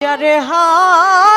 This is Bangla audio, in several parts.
যারে হারা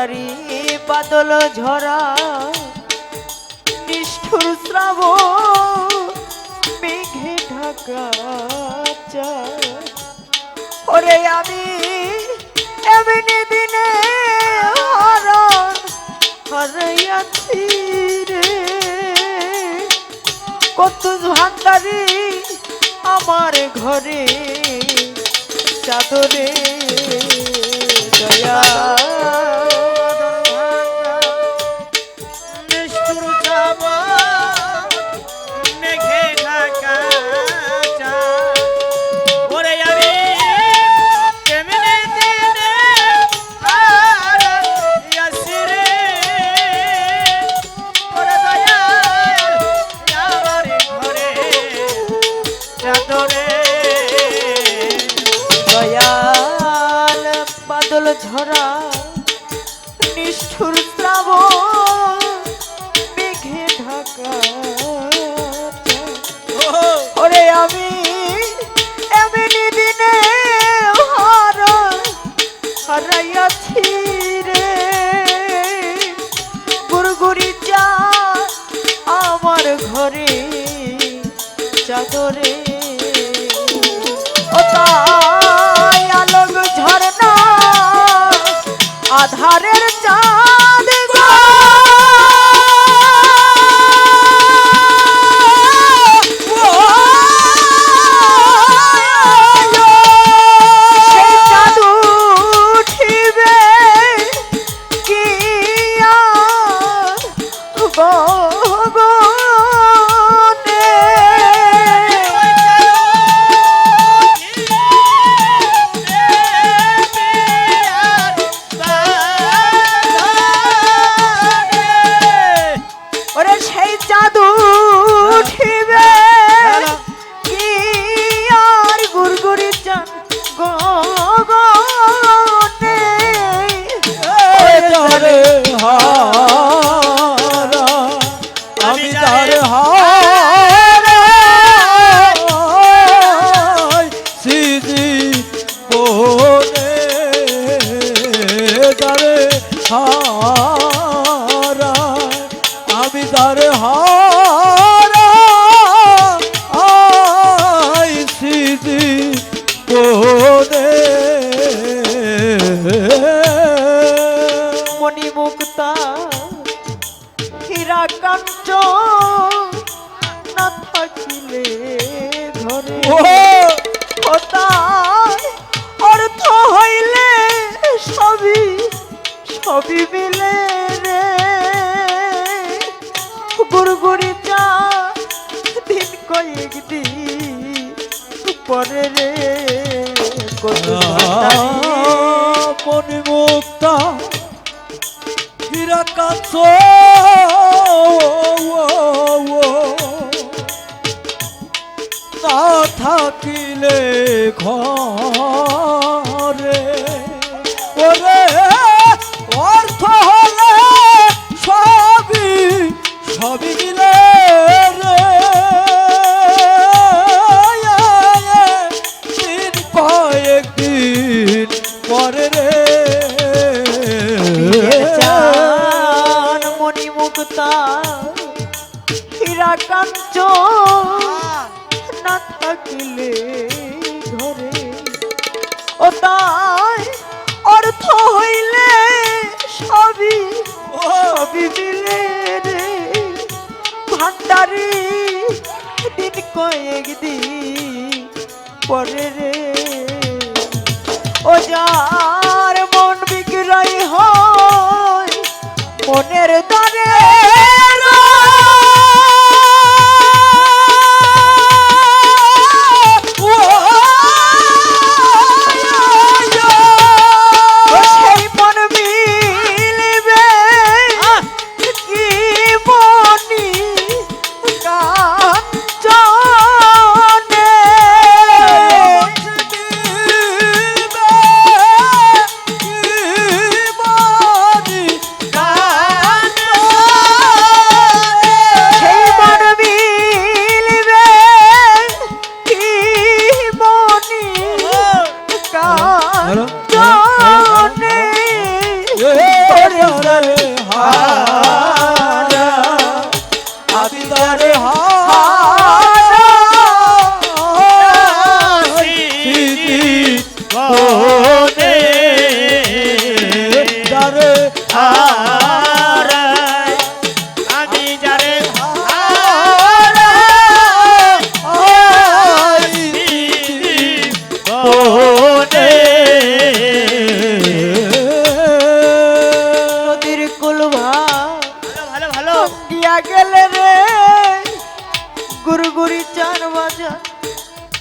ভান্ডারি বাদল ঝরা। নিষ্ঠুর শ্রাব মেঘে ঢাকা। ওরে আমি এমনি দিনে হারান হারাইয়াছি রে কত ভান্ডারি আমার ঘরে, চাদরে দয়া। হারাইয়াছি রে গুরগুরি যা আমার ঘরে চাদরে। আলোক ঝর্ণা আধারের মুক্তা হীরা কাঞ্চ না থাকিলে ঘরে সবই মিলে রে। গুড়গুড়ি চা দিন কয়েক দিন পরে রে। মনি মুক্তা হীরা কাছ না থাকিলে ঘরে ওরে দিন কয়েক দিন পরে রে। ও যার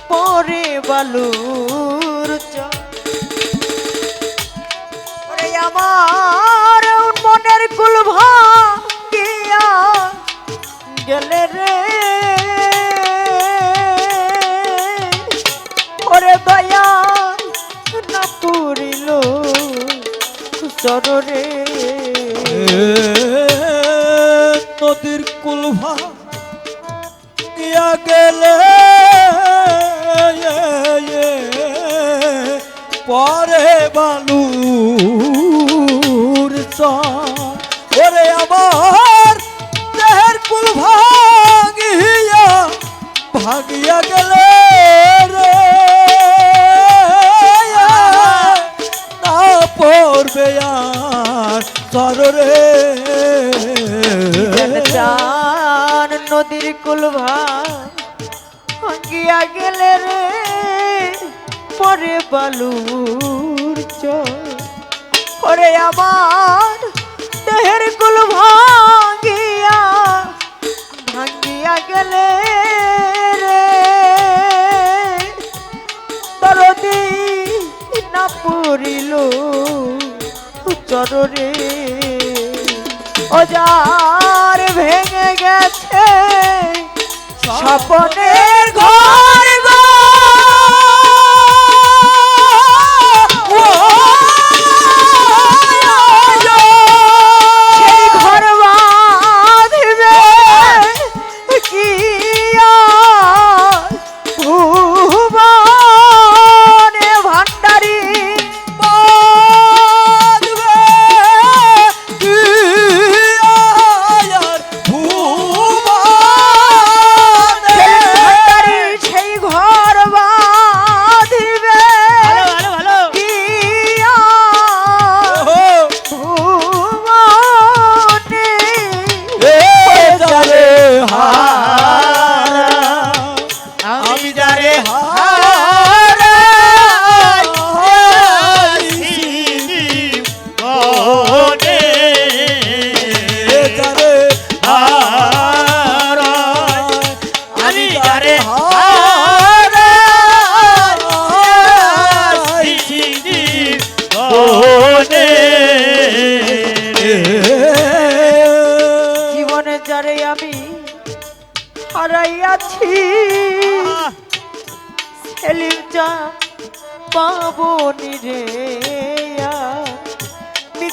পরে বালুর চর। আমার মনের কুলভা দিয়া গেলে রে ওরে দয়া না পুরিল চররে নদীর কুলভা দিয়া গেলে বালুর। ওরে আমার দেহের কুল ভাগিয়া ভাগিয়া গেলে রে না পড়বে আর চান নদীর কুলভা ভাঙ্গিয়া গেলে রে, পরে চর ওরে আমার, দেহের কুল ভাঙ্গিয়া ভাঙ্গিয়া গেলে রে। দরদি না পুরিল চররে অজার ভেঙে গেছে স্বপনের ঘর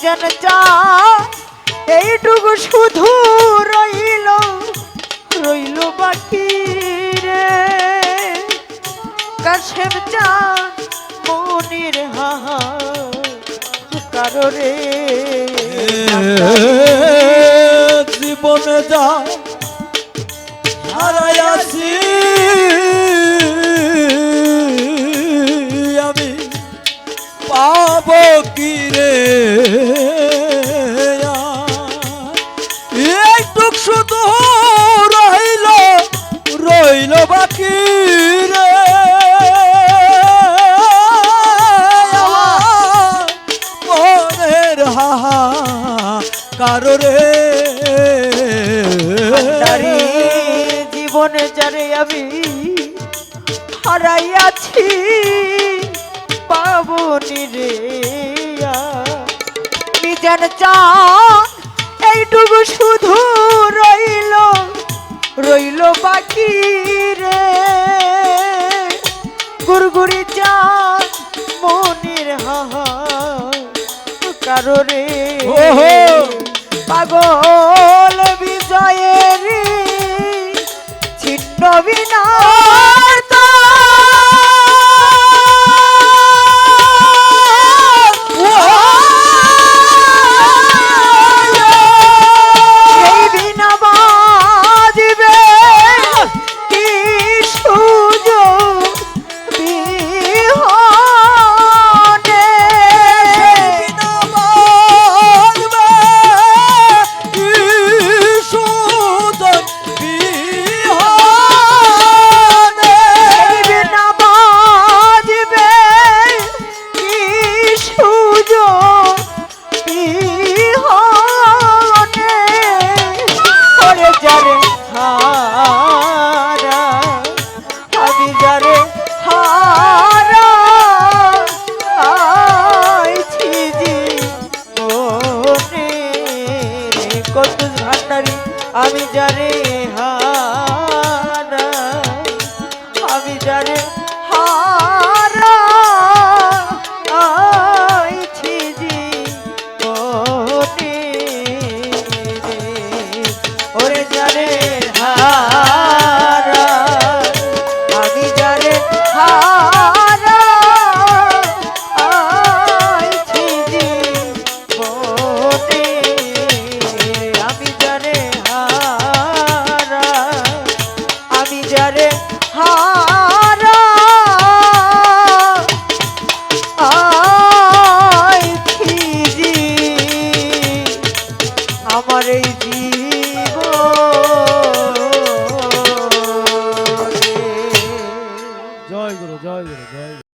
বিজান চা এইটুকু শুধু রইল রইল বাকি রে। কাশেম চা মনির হাহা কারও রে জীবনে যা হারাইয়াছি কারও রে। জীবনে যারে আমি হারাইয়াছি পাবনি রে। নিজান চা এইটুকু শুধু রইল রইল বাকি রে। গুড়গুড়ি চান মনির হাহা কারণে ওহো। পাগল বিজয়ের ছিন্ন বিনার